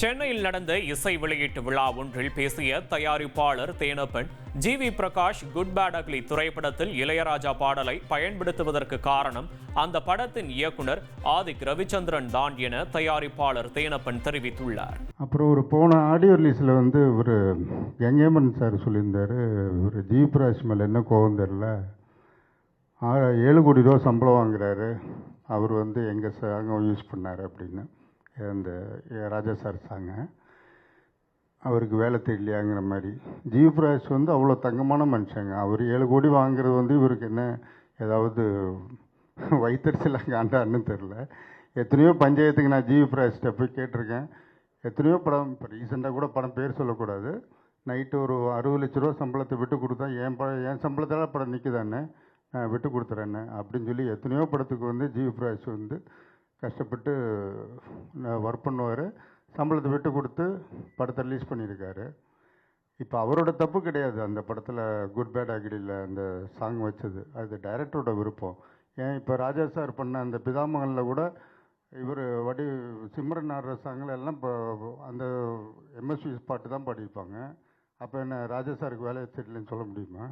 சென்னையில் நடந்த இசை வெளியீட்டு விழா ஒன்றில் பேசிய தயாரிப்பாளர் Thenappan G V Prakash good bad ugly திரைப்படத்தில் இளையராஜா பாடலை பயன்படுத்துவதற்கு காரணம் அந்த படத்தின் இயக்குனர் ஆதிக் ரவிச்சந்திரன் தான் என தயாரிப்பாளர் தேனப்பன் தெரிவித்துள்ளார். அப்புறம் ஒரு போன ஆடியோ ரிலீஸில் வந்து ஒரு எங்கேமன் சார் சொல்லியிருந்தார் இவர் பிரகாஷ் மேலே என்ன கோவம் தெரில ஏழு கோடி ரூபா சம்பளம் வாங்குறாரு அவர் வந்து எங்கள் சாங்க யூஸ் பண்ணார் அப்படின்னு. அந்த ராஜா சார் சாங்க. அவருக்கு வேலை தெரியலையாங்கிற மாதிரி. ஜீவ்ராஜ் வந்து அவ்வளோ தங்கமான மனுஷங்க. அவர் ஏழு கோடி வாங்குறது வந்து இவருக்கு என்ன ஏதாவது வைத்தறிச்சலாக காண்டான்னு தெரில எத்தனையோ பஞ்சாயத்துக்கு நான் ஜிவி போய் கேட்டிருக்கேன். எத்தனையோ படம் இப்போ ரீசெண்டாக கூட படம் பேர் சொல்லக்கூடாது. நைட்டு ஒரு அறுபது லட்ச ரூபா சம்பளத்தை விட்டு கொடுத்தா என் படம் என் சம்பளத்தால் படம் நிற்குதானே நான் விட்டு கொடுத்துறேன்னு அப்படின்னு சொல்லி எத்தனையோ படத்துக்கு வந்து ஜிவி வந்து கஷ்டப்பட்டு ஒர்க் பண்ணுவார். சம்பளத்தை விட்டு கொடுத்து படத்தை ரிலீஸ் பண்ணியிருக்காரு. இப்போ அவரோட தப்பு கிடையாது. அந்த படத்தில் குட் பேட் அகிடியில் அந்த சாங் வச்சது. அது டைரக்டரோட விருப்பம். ஏன் இப்போ ராஜா சார் பண்ண அந்த பிதாமகனில் கூட இவர் வடி சிம்ரன் ஆடுற சாங்கில் எல்லாம் இப்போ அந்த எம்எஸ்வி பாட்டு தான் பாடியிருப்பாங்க. அப்போ என்ன ராஜா சாருக்கு வேலையை தெரியலன்னு சொல்ல முடியுமா?